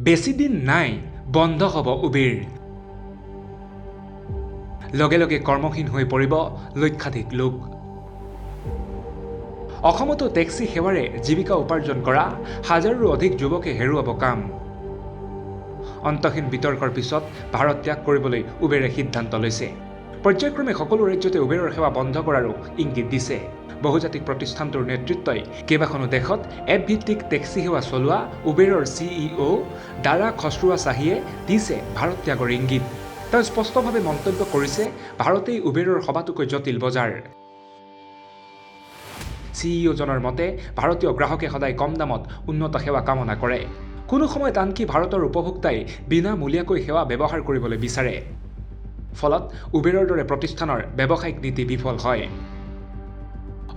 বেছিদিন নাই বন্ধ হ'ব উবেৰ। লগে লগে কৰ্মহীন হৈ পৰিব লক্ষাধিক লোক। অসমতো টেক্সি সেৱাৰে জীৱিকা উপাৰ্জন কৰা হাজাৰৰো অধিক যুৱকে হেৰুৱাব কাম। অন্তহীন বিতৰ্কৰ পিছত ভাৰত ত্যাগ কৰিবলৈ উবেৰে সিদ্ধান্ত লৈছে। পৰ্যায়ক্ৰমে সকলো ৰাজ্যতে উবেৰৰ সেৱা বন্ধ কৰাৰো ইংগিত দিছে। বহুজাতিক প্ৰতিষ্ঠানটোৰ নেতৃত্বই কেইবাখনো দেশত এপ ভিত্তিক টেক্সি সেৱা চলোৱা উবেৰৰ চিইঅ দাৰা খছৰুৱা চাহিয়ে দিছে ভাৰত ত্যাগৰ ইংগিত। তেওঁ স্পষ্টভাৱে মন্তব্য কৰিছে ভাৰতেই উবেৰৰ সবাতোকৈ জটিল বজাৰ। চিইঅ'জনৰ মতে ভাৰতীয় গ্ৰাহকে সদায় কম দামত উন্নত সেৱা কামনা কৰে। কোনো সময়ত আনকি ভাৰতৰ উপভোক্তাই বিনামূলীয়াকৈ সেৱা ব্যৱহাৰ কৰিবলৈ বিচাৰে। ফলত উবেৰৰ দৰে প্ৰতিষ্ঠানৰ ব্যৱসায়িক নীতি বিফল হয়।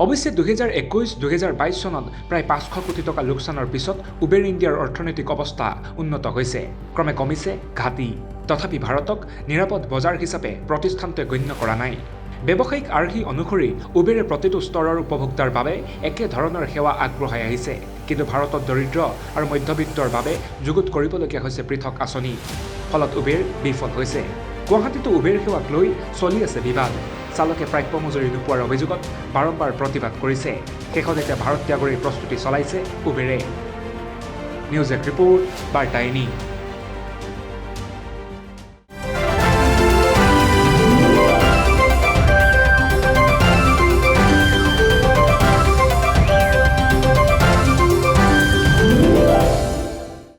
অৱশ্যে, দুহেজাৰ একৈছ দুহেজাৰ বাইছ চনত প্ৰায় পাঁচশো কোটি টকা লোকচানৰ পিছত উবেৰ ইণ্ডিয়াৰ অৰ্থনৈতিক অৱস্থা উন্নত হৈছে। ক্ৰমে কমিছে, ঘাটি। তথাপি ভাৰতক নিৰাপদ বজাৰ হিচাপে প্ৰতিষ্ঠানটোৱে গণ্য কৰা নাই। ব্যৱসায়িক আৰ্হি অনুসৰি, উবেৰে প্ৰতিটো স্তৰৰ উপভোক্তাৰ বাবে একে ধৰণৰ সেৱা আগবঢ়াই আহিছে। কিন্তু ভাৰতত দৰিদ্ৰ আৰু মধ্যবিত্তৰ বাবে যুগুত কৰিবলগীয়া হৈছে পৃথক আঁচনি। ফলত উবেৰ বিফল হৈছে। গুৱাহাটীতো উবেৰ সেৱাক লৈ চলি আছে বিবাদ। চালকে প্ৰাপ্য মজুৰি নোপোৱাৰ অভিযোগত বাৰম্বাৰ প্ৰতিবাদ কৰিছে। শেষত এতিয়া ভাৰত ত্যাগৰীৰ প্ৰস্তুতি চলাইছে উবেৰে। নিউজ এক ৰিপৰ্ট বাৰ্তাইনী